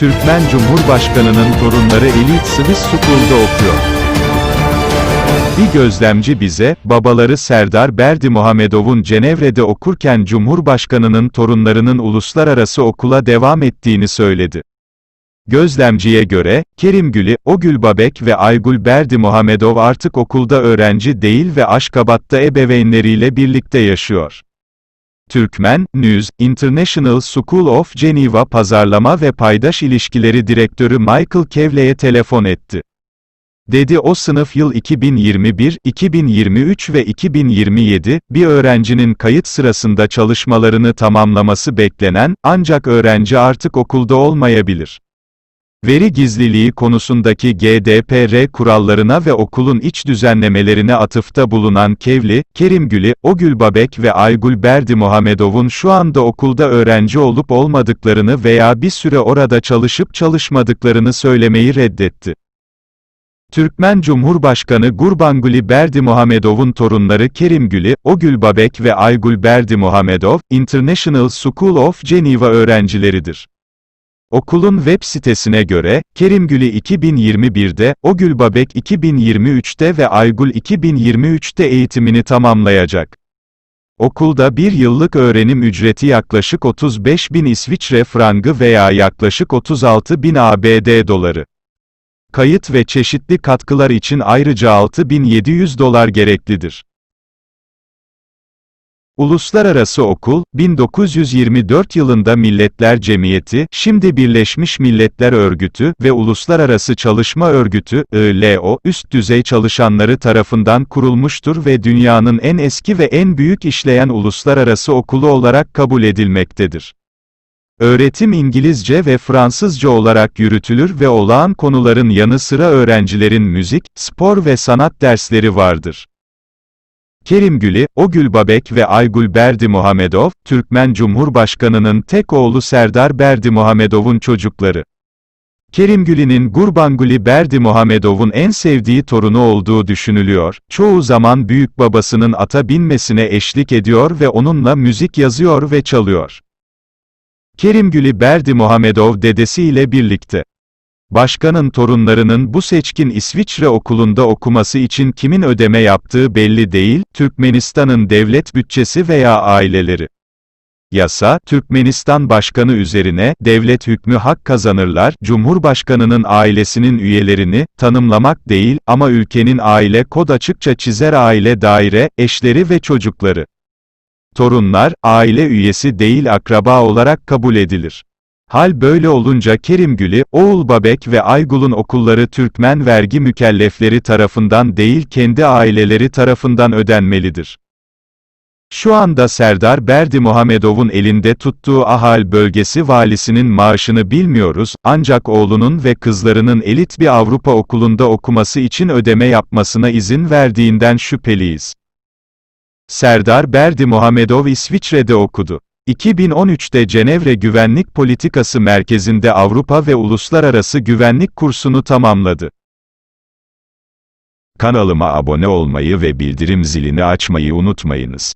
Türkmen Cumhurbaşkanı'nın torunları Elit Swiss School'da okuyor. Bir gözlemci bize, babaları Serdar Berdi Muhamedov'un Cenevre'de okurken Cumhurbaşkanı'nın torunlarının uluslararası okula devam ettiğini söyledi. Gözlemciye göre, Kerim Gül'i, Ogül Babek ve Aygül Berdi Muhamedov artık okulda öğrenci değil ve Aşkabat'ta ebeveynleriyle birlikte yaşıyor. Türkmen, News, International School of Geneva Pazarlama ve Paydaş İlişkileri Direktörü Michael Kevle'ye telefon etti. Dedi o sınıf yıl 2021, 2023 ve 2027, bir öğrencinin kayıt sırasında çalışmalarını tamamlaması beklenen, ancak öğrenci artık okulda olmayabilir. Veri gizliliği konusundaki GDPR kurallarına ve okulun iç düzenlemelerine atıfta bulunan Kevli, Kerim Gül'i, Ogül Babek ve Aygül Berdi Muhamedov'un şu anda okulda öğrenci olup olmadıklarını veya bir süre orada çalışıp çalışmadıklarını söylemeyi reddetti. Türkmen Cumhurbaşkanı Gurbanguly Berdi Muhamedov'un torunları Kerim Gül'i, Ogül Babek ve Aygül Berdi Muhamedov, International School of Geneva öğrencileridir. Okulun web sitesine göre, Kerim Gül'ü 2021'de, Ogül Babek 2023'te ve Aygül 2023'te eğitimini tamamlayacak. Okulda bir yıllık öğrenim ücreti yaklaşık 35 bin İsviçre frangı veya yaklaşık 36 bin ABD doları. Kayıt ve çeşitli katkılar için ayrıca 6700 dolar gereklidir. Uluslararası Okul, 1924 yılında Milletler Cemiyeti, şimdi Birleşmiş Milletler Örgütü ve Uluslararası Çalışma Örgütü, ILO, üst düzey çalışanları tarafından kurulmuştur ve dünyanın en eski ve en büyük işleyen uluslararası okulu olarak kabul edilmektedir. Öğretim İngilizce ve Fransızca olarak yürütülür ve olağan konuların yanı sıra öğrencilerin müzik, spor ve sanat dersleri vardır. Kerim Gül'i, Ogül Babek ve Aygül Berdi Muhamedov, Türkmen Cumhurbaşkanı'nın tek oğlu Serdar Berdi Muhamedov'un çocukları. Kerim Gül'inin Gurbanguly Berdi Muhamedov'un en sevdiği torunu olduğu düşünülüyor, çoğu zaman büyük babasının ata binmesine eşlik ediyor ve onunla müzik yazıyor ve çalıyor. Kerim Gül'i Berdi Muhamedov dedesiyle birlikte. Başkanın torunlarının bu seçkin İsviçre okulunda okuması için kimin ödeme yaptığı belli değil, Türkmenistan'ın devlet bütçesi veya aileleri. Yasa, Türkmenistan Başkanı üzerine, devlet hükmü hak kazanırlar, Cumhurbaşkanının ailesinin üyelerini, tanımlamak değil, ama ülkenin aile kod açıkça çizer aile daire, eşleri ve çocukları. Torunlar, aile üyesi değil akraba olarak kabul edilir. Hal böyle olunca Kerim Gül'i, Oğul Babek ve Aygul'un okulları Türkmen vergi mükellefleri tarafından değil kendi aileleri tarafından ödenmelidir. Şu anda Serdar Berdi Muhamedov'un elinde tuttuğu Ahal bölgesi valisinin maaşını bilmiyoruz, ancak oğlunun ve kızlarının elit bir Avrupa okulunda okuması için ödeme yapmasına izin verdiğinden şüpheliyiz. Serdar Berdi Muhamedov İsviçre'de okudu. 2013'te Cenevre Güvenlik Politikası Merkezi'nde Avrupa ve Uluslararası Güvenlik kursunu tamamladı. Kanalıma abone olmayı ve bildirim zilini açmayı unutmayınız.